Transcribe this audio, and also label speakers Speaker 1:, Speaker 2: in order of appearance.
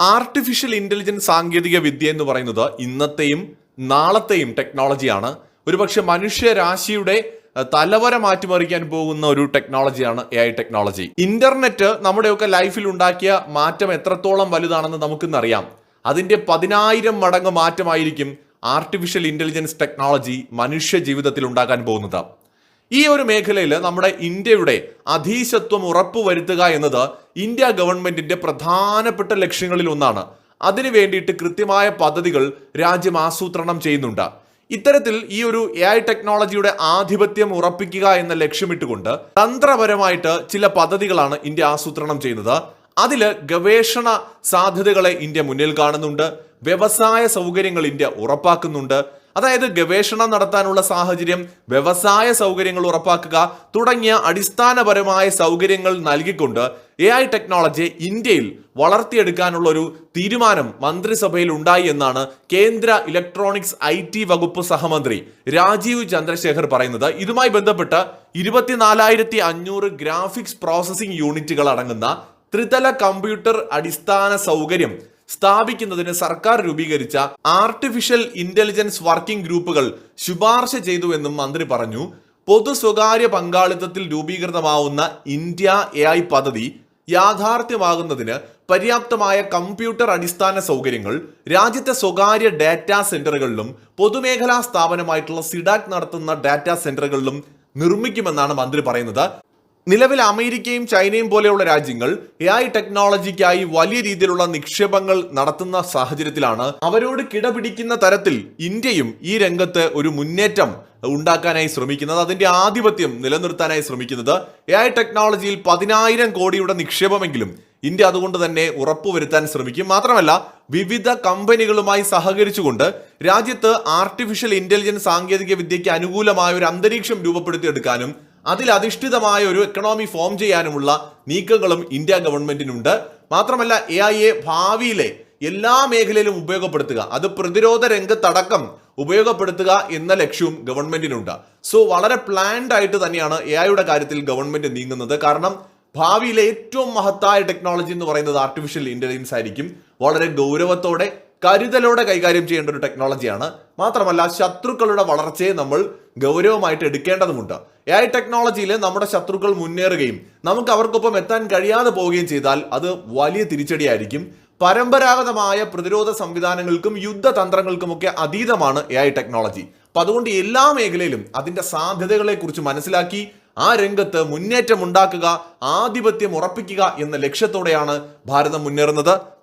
Speaker 1: Artificial intelligence സാങ്കേതിക വിദ്യ എന്ന് പറയുന്നത് ഇന്നത്തെയും നാളത്തെയും ടെക്നോളജിയാണ് ഒരുപക്ഷെ മനുഷ്യരാശിയുടെ തലവര മാറ്റിമറിക്കാൻ പോകുന്ന ഒരു ടെക്നോളജിയാണ് എ ഐ ടെക്നോളജി ഇന്റർനെറ്റ് നമ്മുടെയൊക്കെ ലൈഫിൽ ഉണ്ടാക്കിയ മാറ്റം എത്രത്തോളം വലുതാണെന്ന് നമുക്കിന്നറിയാം. അതിന്റെ പതിനായിരം മടങ്ങ് മാറ്റമായിരിക്കും ആർട്ടിഫിഷ്യൽ ഇന്റലിജൻസ് ടെക്നോളജി മനുഷ്യ ജീവിതത്തിൽ ഉണ്ടാക്കാൻ പോകുന്നത്. ഈ ഒരു മേഖലയിൽ നമ്മുടെ ഇന്ത്യയുടെ അധീശത്വം ഉറപ്പുവരുത്തുക എന്നത് ഇന്ത്യ ഗവൺമെന്റിന്റെ പ്രധാനപ്പെട്ട ലക്ഷ്യങ്ങളിൽ ഒന്നാണ്. അതിനു വേണ്ടിയിട്ട് കൃത്യമായ പദ്ധതികൾ രാജ്യം ആസൂത്രണം ചെയ്യുന്നുണ്ട്. ഇത്തരത്തിൽ ഈ ഒരു എ ഐ ടെക്നോളജിയുടെ ആധിപത്യം ഉറപ്പിക്കുക എന്ന ലക്ഷ്യമിട്ടുകൊണ്ട് തന്ത്രപരമായിട്ട് ചില പദ്ധതികളാണ് ഇന്ത്യ ആസൂത്രണം ചെയ്യുന്നത്. അതിൽ ഗവേഷണ സാധ്യതകളെ ഇന്ത്യ മുന്നിൽ കാണുന്നുണ്ട്. വ്യവസായ സൗകര്യങ്ങൾ ഇന്ത്യ ഉറപ്പാക്കുന്നുണ്ട്. അതായത് ഗവേഷണം നടത്താനുള്ള സാഹചര്യം വ്യവസായ സൗകര്യങ്ങൾ ഉറപ്പാക്കുക തുടങ്ങിയ അടിസ്ഥാനപരമായ സൗകര്യങ്ങൾ നൽകിക്കൊണ്ട് എ ഐ ടെക്നോളജി ഇന്ത്യയിൽ വളർത്തിയെടുക്കാനുള്ള ഒരു തീരുമാനം മന്ത്രിസഭയിൽ ഉണ്ടായി എന്നാണ് കേന്ദ്ര ഇലക്ട്രോണിക്സ് ഐ ടി വകുപ്പ് സഹമന്ത്രി രാജീവ് ചന്ദ്രശേഖർ പറയുന്നത്. ഇതുമായി ബന്ധപ്പെട്ട് ഇരുപത്തിനാലായിരത്തി അഞ്ഞൂറ് ഗ്രാഫിക്സ് പ്രോസസ്സിംഗ് യൂണിറ്റുകൾ അടങ്ങുന്ന ത്രിതല കമ്പ്യൂട്ടർ അടിസ്ഥാന സൗകര്യം സ്ഥാപിക്കുന്നതിന് സർക്കാർ രൂപീകരിച്ച ആർട്ടിഫിഷ്യൽ ഇന്റലിജൻസ് വർക്കിംഗ് ഗ്രൂപ്പുകൾ ശുപാർശ ചെയ്തുവെന്നും മന്ത്രി പറഞ്ഞു. പൊതു സ്വകാര്യ പങ്കാളിത്തത്തിൽ രൂപീകൃതമാവുന്ന ഇന്ത്യ എ ഐ പദ്ധതി യാഥാർത്ഥ്യമാകുന്നതിന് പര്യാപ്തമായ കമ്പ്യൂട്ടർ അടിസ്ഥാന സൗകര്യങ്ങൾ രാജ്യത്തെ സ്വകാര്യ ഡാറ്റാ സെന്ററുകളിലും പൊതുമേഖലാ സ്ഥാപനമായിട്ടുള്ള സിഡാക് നടത്തുന്ന ഡാറ്റാ സെന്ററുകളിലും നിർമ്മിക്കുമെന്നാണ് മന്ത്രി പറയുന്നത്. നിലവിൽ അമേരിക്കയും ചൈനയും പോലെയുള്ള രാജ്യങ്ങൾ എ ഐ ടെക്നോളജിക്കായി വലിയ രീതിയിലുള്ള നിക്ഷേപങ്ങൾ നടത്തുന്ന സാഹചര്യത്തിലാണ് അവരോട് കിടപിടിക്കുന്ന തരത്തിൽ ഇന്ത്യയും ഈ രംഗത്ത് ഒരു മുന്നേറ്റം ഉണ്ടാക്കാനായി ശ്രമിക്കുന്നത്. അതിന്റെ ആധിപത്യം നിലനിർത്താനായി ശ്രമിക്കുന്നത് എ ഐ ടെക്നോളജിയിൽ പതിനായിരം കോടിയുടെ നിക്ഷേപമെങ്കിലും ഇന്ത്യ അതുകൊണ്ട് തന്നെ ഉറപ്പുവരുത്താൻ ശ്രമിക്കും. മാത്രമല്ല വിവിധ കമ്പനികളുമായി സഹകരിച്ചുകൊണ്ട് രാജ്യത്ത് ആർട്ടിഫിഷ്യൽ ഇന്റലിജൻസ് സാങ്കേതിക വിദ്യയ്ക്ക് അനുകൂലമായ ഒരു അന്തരീക്ഷം രൂപപ്പെടുത്തിയെടുക്കാനും അതിൽ അധിഷ്ഠിതമായ ഒരു എക്കണോമി ഫോം ചെയ്യാനുമുള്ള നീക്കങ്ങളും ഇന്ത്യ ഗവൺമെന്റിനുണ്ട്. മാത്രമല്ല എ ഐ എ ഭാവിയിലെ എല്ലാ മേഖലയിലും ഉപയോഗപ്പെടുത്തുക. അത് പ്രതിരോധ രംഗത്തടക്കം ഉപയോഗപ്പെടുത്തുക എന്ന ലക്ഷ്യവും ഗവൺമെന്റിനുണ്ട്. സോ വളരെ പ്ലാൻഡ് ആയിട്ട് തന്നെയാണ് എ ഐയുടെ കാര്യത്തിൽ ഗവൺമെന്റ് നീങ്ങുന്നത്. കാരണം ഭാവിയിലെ ഏറ്റവും മഹത്തായ ടെക്നോളജി എന്ന് പറയുന്നത് ആർട്ടിഫിഷ്യൽ ഇന്റലിജൻസ് ആയിരിക്കും. വളരെ ഗൗരവത്തോടെ കരുതലോടെ കൈകാര്യം ചെയ്യേണ്ട ഒരു ടെക്നോളജിയാണ് മാത്രമല്ല ശത്രുക്കളുടെ വളർച്ചയെ നമ്മൾ ഗൗരവമായിട്ട് എടുക്കേണ്ടതുമുണ്ട്. എ ഐ ടെക്നോളജിയിൽ നമ്മുടെ ശത്രുക്കൾ മുന്നേറുകയും നമുക്ക് അവർക്കൊപ്പം എത്താൻ കഴിയാതെ പോവുകയും ചെയ്താൽ അത് വലിയ തിരിച്ചടിയായിരിക്കും. പരമ്പരാഗതമായ പ്രതിരോധ സംവിധാനങ്ങൾക്കും യുദ്ധതന്ത്രങ്ങൾക്കുമൊക്കെ അതീതമാണ് എ ഐ ടെക്നോളജി അപ്പൊ അതുകൊണ്ട് എല്ലാ മേഖലയിലും അതിന്റെ സാധ്യതകളെക്കുറിച്ച് മനസ്സിലാക്കി ആ രംഗത്ത് മുന്നേറ്റം ഉണ്ടാക്കുക ആധിപത്യം ഉറപ്പിക്കുക എന്ന ലക്ഷ്യത്തോടെയാണ് ഭാരതം മുന്നേറുന്നത്.